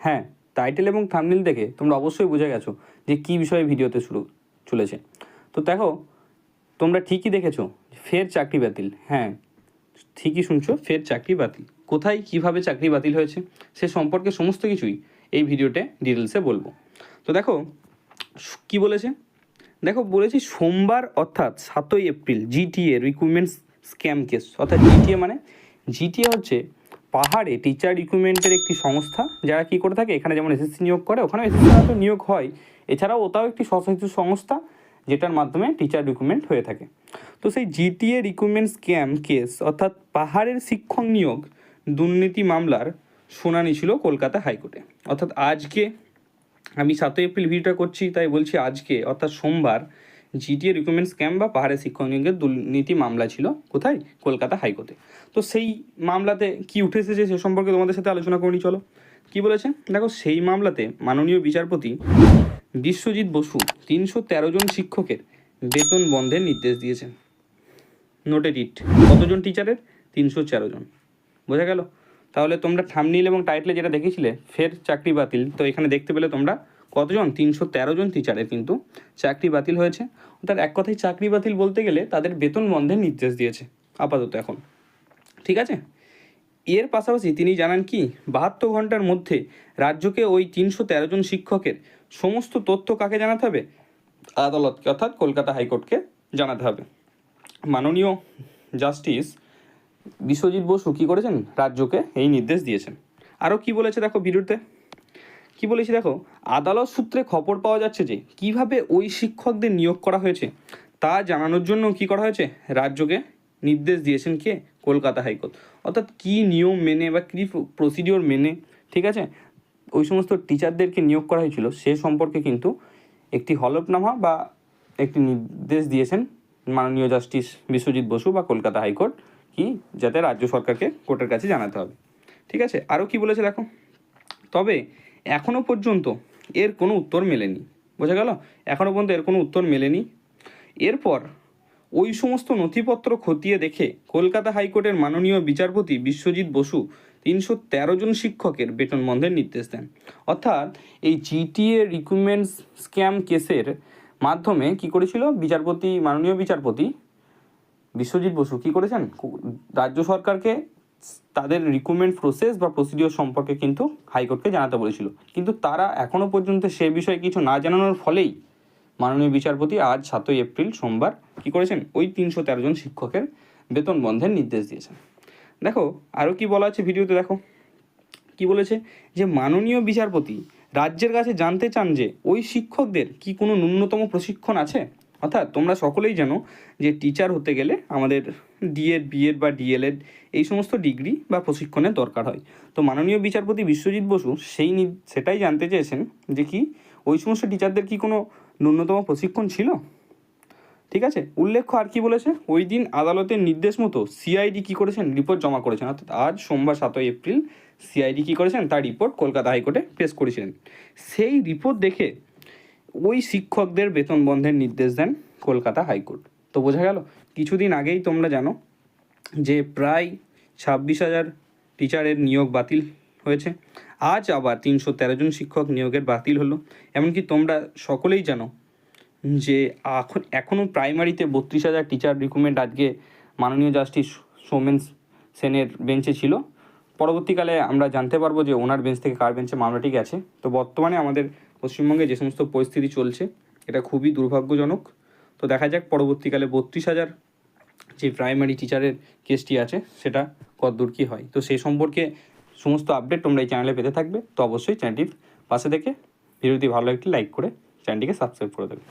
হ্যাঁ টাইটেল এবং থামনেল দেখে তোমরা অবশ্যই বুঝে গেছো যে কী বিষয়ে ভিডিওতে শুরু, চলেছে। তো দেখো, তোমরা ঠিকই দেখেছ ফের চাকরি বাতিল। হ্যাঁ ঠিকই শুনছো, ফের চাকরি বাতিল। কোথায় কীভাবে চাকরি বাতিল হয়েছে, সে সম্পর্কে সমস্ত কিছুই এই ভিডিওতে ডিটেলসে বলব। তো দেখো, কি বলেছে? দেখো, বলেছি সোমবার অর্থাৎ সাতই April GTA recruitment scam case অর্থাৎ জিটিএ মানে জিটিএ হচ্ছে পাহাড়ে টিচার রিক্রুটমেন্টের একটি সংস্থা, যারা কি করে থাকে, এখানে যেমন এসএসসি নিয়োগ করে ওখানে এসএসসি তো নিয়োগ হয়। এছাড়াও ওটাও একটি স্বশাসিত সংস্থা, যেটার মাধ্যমে টিচার রিক্রুটমেন্ট হয়ে থাকে। তো সেই জিটিএ রিক্রুটমেন্ট স্ক্যাম কেস অর্থাৎ পাহাড়ের শিক্ষক নিয়োগ দুর্নীতি মামলার শুনানি ছিল কলকাতা হাইকোর্টে। অর্থাৎ আজকে আমি সাতই এপ্রিল ভিডিওটা করছি, তাই বলছি আজকে, অর্থাৎ সোমবার জিটিএ রিক্রুটমেন্ট স্ক্যাম বা শিক্ষক নিয়োগের দুর্নীতি মামলা ছিল কোথায়? কলকাতা হাইকোর্টে। তো সেই মামলাতে কি উঠে এসেছে সে সম্পর্কে তোমাদের সাথে আলোচনা করি, চলো। কি বলেছে? দেখো, সেই মামলাতে মাননীয় বিচারপতি বিশ্বজিৎ বসু তিনশো তেরো জন শিক্ষকের বেতন বন্ধের নির্দেশ দিয়েছেন। নোটেড ইট কতজন টিচারের তিনশো তেরো জন। বোঝা গেল? তাহলে তোমরা থামনিল এবং টাইটেলে যেটা দেখেছিলে, ফের চাকরি বাতিল। তো এখানে দেখতে পেলে তোমরা কতজন? তিনশো তেরো জন টিচারের কিন্তু চাকরি বাতিল হয়েছে। অর্থাৎ এক কথায় চাকরি বাতিল বলতে গেলে তাদের বেতন বন্ধের নির্দেশ দিয়েছে আপাতত এখন। ঠিক আছে? এর পাশাপাশি তিনি জানান কি, বাহাত্তর ঘণ্টার মধ্যে রাজ্যকে ওই তিনশো তেরো জন শিক্ষকের সমস্ত তথ্য কাকে জানাতে হবে? আদালতকে, অর্থাৎ কলকাতা হাইকোর্টকে জানাতে হবে। মাননীয় জাস্টিস বিশ্বজিৎ বসু কী করেছেন? রাজ্যকে এই নির্দেশ দিয়েছেন। আরও কি বলেছে দেখো ভিডিওতে কি বলেছি দেখো? আদালত সূত্রে খবর পাওয়া যাচ্ছে যে, কীভাবে ওই শিক্ষকদের নিয়োগ করা হয়েছে, তা জানানোর জন্য কি করা হয়েছে? রাজ্যকে নির্দেশ দিয়েছেন কে? কলকাতা হাইকোর্ট। অর্থাৎ কি নিয়ম মেনে বা কী প্রসিডিওর মেনে, ঠিক আছে? ওই সমস্ত টিচারদেরকে নিয়োগ করা হয়েছিল, সে সম্পর্কে কিন্তু একটি হলফনামা বা একটি নির্দেশ দিয়েছেন মাননীয় জাস্টিস বিশ্বজিৎ বসু বা কলকাতা হাইকোর্ট কি, যাতে রাজ্য সরকারকে কোর্টের কাছে জানাতে হবে। ঠিক আছে? আরও কি বলেছে দেখো? তবে এখনও পর্যন্ত এর কোনো উত্তর মেলেনি। বোঝা গেল? এখনও পর্যন্ত এর কোনো উত্তর মেলেনি। এরপর ওই সমস্ত নথিপত্র খতিয়ে দেখে কলকাতা হাইকোর্টের মাননীয় বিচারপতি বিশ্বজিৎ বসু তিনশো তেরো জন শিক্ষকের বেতন বন্ধের নির্দেশ দেন। অর্থাৎ এই জিটিএ রিক্রুটমেন্ট স্ক্যাম কেসের মাধ্যমে কি করেছিল বিচারপতি, মাননীয় বিচারপতি বিশ্বজিৎ বসু? কী করেছেন? রাজ্য সরকারকে তাদের রিক্রুটমেন্ট প্রসেস বা প্রসিডিওর সম্পর্কে কিন্তু হাইকোর্টকে জানাতে বলেছিল। কিন্তু তারা এখনও পর্যন্ত সে বিষয়ে কিছু না জানানোর ফলেই মাননীয় বিচারপতি আজ সাতই এপ্রিল সোমবার কী করেছেন? ওই তিনশো তেরো জন শিক্ষকের বেতন বন্ধের নির্দেশ দিয়েছেন। দেখো আরও কি বলা আছে ভিডিওতে? দেখো, কি বলেছে? যে মাননীয় বিচারপতি রাজ্যের কাছে জানতে চান যে ওই শিক্ষকদের কি কোনো ন্যূনতম প্রশিক্ষণ আছে? অর্থাৎ তোমরা সকলেই জানো যে টিচার হতে গেলে আমাদের ডিএড বিএড বা ডিএলএড এই সমস্ত ডিগ্রি বা প্রশিক্ষণের দরকার হয়। তো মাননীয় বিচারপতি বিশ্বজিৎ বসু সেই সেটাই জানতে চেয়েছেন যে কি ওই সমস্ত টিচারদের কি কোনো ন্যূনতম প্রশিক্ষণ ছিল? ঠিক আছে? উল্লেখ্য আর কি বলেছে? ওই দিন আদালতের নির্দেশ মতো সিআইডি কি করেছেন? রিপোর্ট জমা করেছেন। অর্থাৎ আজ সোমবার সাতই এপ্রিল সিআইডি কি করেছেন? তার রিপোর্ট কলকাতা হাইকোর্টে পেশ করেছিলেন। সেই রিপোর্ট দেখে ওই শিক্ষকদের বেতন বন্ধের নির্দেশ দেন কলকাতা হাইকোর্ট। তো বোঝা গেল, কিছুদিন আগেই তোমরা জানো যে প্রায় ছাব্বিশ হাজার টিচারের নিয়োগ বাতিল হয়েছে। আজ আবার তিনশো তেরো জন শিক্ষক নিয়োগের বাতিল হলো। এমনকি তোমরা সকলেই জানো যে এখন এখনও প্রাইমারিতে বত্রিশ হাজার টিচার রিক্রুটমেন্ট আজকে মাননীয় জাস্টিস সৌমেন সেনের বেঞ্চে ছিল। পরবর্তীকালে আমরা জানতে পারব যে ওনার বেঞ্চ থেকে কার বেঞ্চে মামলাটি গেছে। তো বর্তমানে আমাদের পশ্চিমবঙ্গে যে সমস্ত পরিস্থিতি চলছে, এটা খুবই দুর্ভাগ্যজনক। তো দেখা যাক পরবর্তীকালে বত্রিশ হাজার যে প্রাইমারি টিচারের কেসটি আছে, সেটা কতদূর কী হয়। তো সেই সম্পর্কে সমস্ত আপডেট তোমরা এই চ্যানেলে পেতে থাকবে। তো অবশ্যই চ্যানেলটির পাশে থেকে ভিডিওটি ভালো একটি লাইক করে চ্যানেলটিকে সাবস্ক্রাইব করে দেবে।